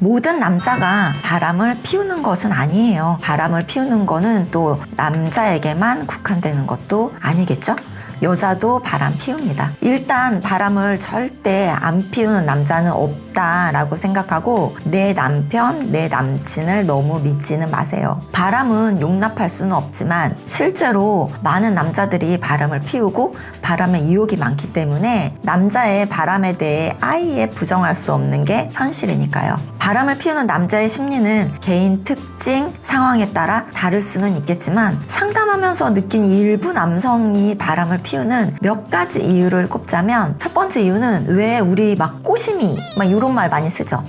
모든 남자가 바람을 피우는 것은 아니에요. 바람을 피우는 거는 또 남자에게만 국한되는 것도 아니겠죠? 여자도 바람 피웁니다. 일단 바람을 절대 안 피우는 남자는 없다라고 생각하고 내 남편, 내 남친을 너무 믿지는 마세요. 바람은 용납할 수는 없지만 실제로 많은 남자들이 바람을 피우고 바람에 유혹이 많기 때문에 남자의 바람에 대해 아예 부정할 수 없는 게 현실이니까요. 바람을 피우는 남자의 심리는 개인 특징, 상황에 따라 다를 수는 있겠지만 상담하면서 느낀 일부 남성이 바람을 피우는 몇 가지 이유를 꼽자면 첫 번째 이유는 왜 우리 막 꼬심이 막 이런 말 많이 쓰죠.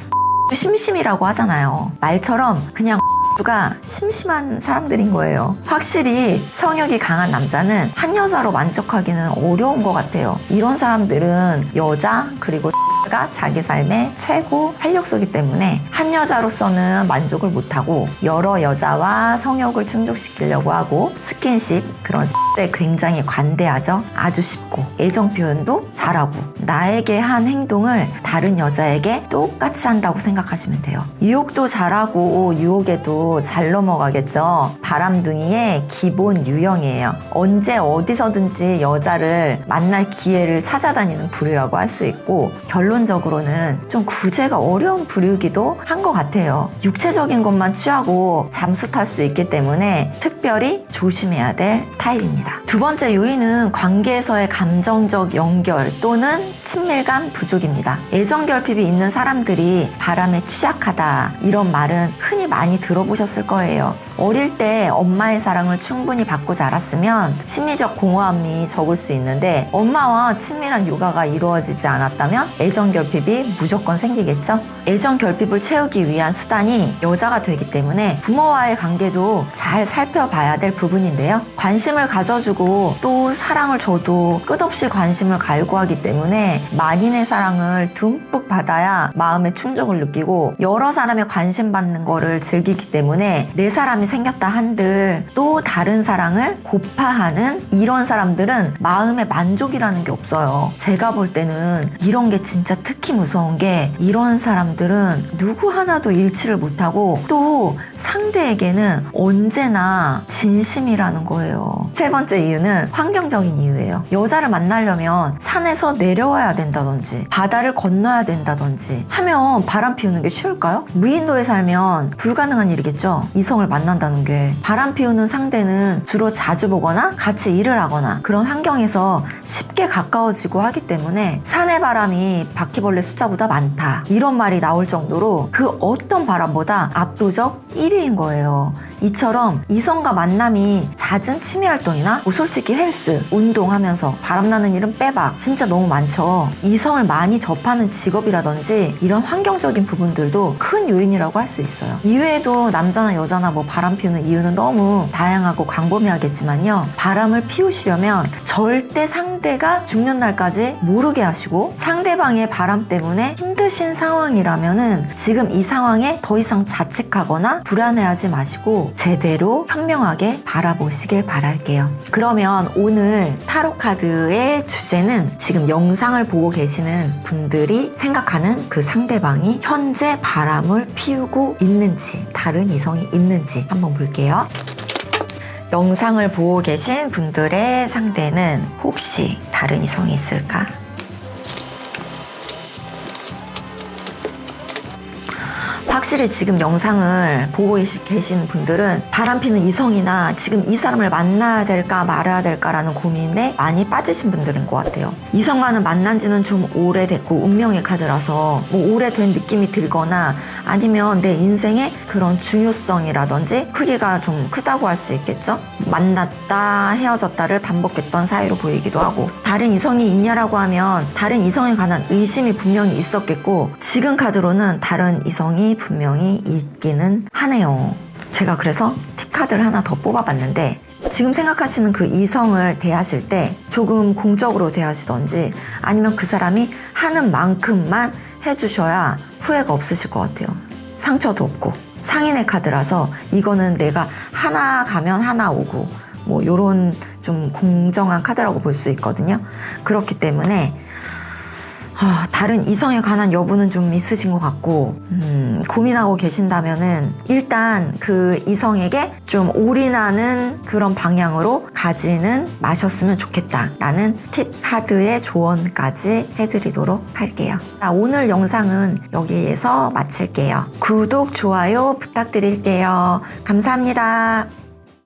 심심이라고 하잖아요. 말처럼 그냥 가 심심한 사람들인 거예요. 확실히 성욕이 강한 남자는 한 여자로 만족하기는 어려운 것 같아요. 이런 사람들은 여자 그리고 가 자기 삶의 최고 활력소이기 때문에 한 여자로서는 만족을 못하고 여러 여자와 성욕을 충족시키려고 하고 스킨십 그런 때 굉장히 관대하죠. 아주 쉽고 애정 표현도 잘하고 나에게 한 행동을 다른 여자에게 똑같이 한다고 생각하시면 돼요. 유혹도 잘하고 유혹에도 잘 넘어가겠죠. 바람둥이의 기본 유형이에요. 언제 어디서든지 여자를 만날 기회를 찾아다니는 부류라고 할 수 있고 결론적으로는 좀 구제가 어려운 부류기도 한 것 같아요. 육체적인 것만 취하고 잠수 탈 수 있기 때문에 특별히 조심해야 될 타입입니다. 두 번째 요인은 관계에서의 감정적 연결 또는 친밀감 부족입니다. 애정 결핍이 있는 사람들이 바람에 취약하다 이런 말은 흔히 많이 들어보셨을 거예요. 어릴 때 엄마의 사랑을 충분히 받고 자랐으면 심리적 공허함이 적을 수 있는데 엄마와 친밀한 육아가 이루어지지 않았다면 애정 결핍이 무조건 생기겠죠? 애정 결핍을 채우기 위한 수단이 여자가 되기 때문에 부모와의 관계도 잘 살펴봐야 될 부분인데요. 관심을 가져주고 또 사랑을 줘도 끝없이 관심을 갈구하기 때문에 만인의 사랑을 듬뿍 받아야 마음의 충족을 느끼고 여러 사람의 관심 받는 거를 즐기기 때문에 내 사람이 생겼다 한들 또 다른 사랑을 고파하는 이런 사람들은 마음의 만족이라는 게 없어요. 제가 볼 때는 이런 게 진짜 특히 무서운 게 이런 사람들은 누구 하나도 일치를 못하고 또 상대에게는 언제나 진심이라는 거예요. 세 번째 이유는 환경적인 이유예요. 여자를 만나려면 산에서 내려와야 된다든지 바다를 건너야 된다든지 하면 바람 피우는 게 쉬울까요? 무인도에 살면 불가능한 일이겠죠. 이성을 만 난다는 게 바람 피우는 상대는 주로 자주 보거나 같이 일을 하거나 그런 환경에서 쉽게 가까워지고 하기 때문에 산의 바람이 바퀴벌레 숫자보다 많다. 이런 말이 나올 정도로 그 어떤 바람보다 압도적 1위인 거예요. 이처럼 이성과 만남이 잦은 취미 활동이나 뭐 솔직히 헬스, 운동하면서 바람나는 일은 빼박 진짜 너무 많죠. 이성을 많이 접하는 직업이라든지 이런 환경적인 부분들도 큰 요인이라고 할 수 있어요. 이외에도 남자나 여자나 뭐 바람 피우는 이유는 너무 다양하고 광범위하겠지만요. 바람을 피우시려면 절대 상대가 죽는 날까지 모르게 하시고 상대방의 바람 때문에 힘드신 상황이라면은 지금 이 상황에 더 이상 자책하거나 불안해하지 마시고 제대로 현명하게 바라보시길 바랄게요. 그러면 오늘 타로 카드의 주제는 지금 영상을 보고 계시는 분들이 생각하는 그 상대방이 현재 바람을 피우고 있는지 다른 이성이 있는지 한번 볼게요. 영상을 보고 계신 분들의 상대는 혹시 다른 이성이 있을까? 확실히 지금 영상을 보고 계신 분들은 바람피는 이성이나 지금 이 사람을 만나야 될까 말아야 될까라는 고민에 많이 빠지신 분들인 것 같아요. 이성과는 만난 지는 좀 오래됐고 운명의 카드라서 뭐 오래된 느낌이 들거나 아니면 내 인생의 그런 중요성이라든지 크기가 좀 크다고 할 수 있겠죠? 만났다 헤어졌다를 반복했던 사이로 보이기도 하고 다른 이성이 있냐라고 하면 다른 이성에 관한 의심이 분명히 있었겠고 지금 카드로는 다른 이성이 분명히 있기는 하네요. 제가 그래서 티카드를 하나 더 뽑아봤는데 지금 생각하시는 그 이성을 대하실 때 조금 공적으로 대하시던지 아니면 그 사람이 하는 만큼만 해주셔야 후회가 없으실 것 같아요. 상처도 없고 상인의 카드라서 이거는 내가 하나 가면 하나 오고 뭐 요런 좀 공정한 카드라고 볼 수 있거든요. 그렇기 때문에 아, 다른 이성에 관한 여부는 좀 있으신 것 같고, 음, 고민하고 계신다면은, 일단 그 이성에게 좀 올인하는 그런 방향으로 가지는 마셨으면 좋겠다라는 팁 카드의 조언까지 해드리도록 할게요. 자, 오늘 영상은 여기에서 마칠게요. 구독, 좋아요 부탁드릴게요. 감사합니다.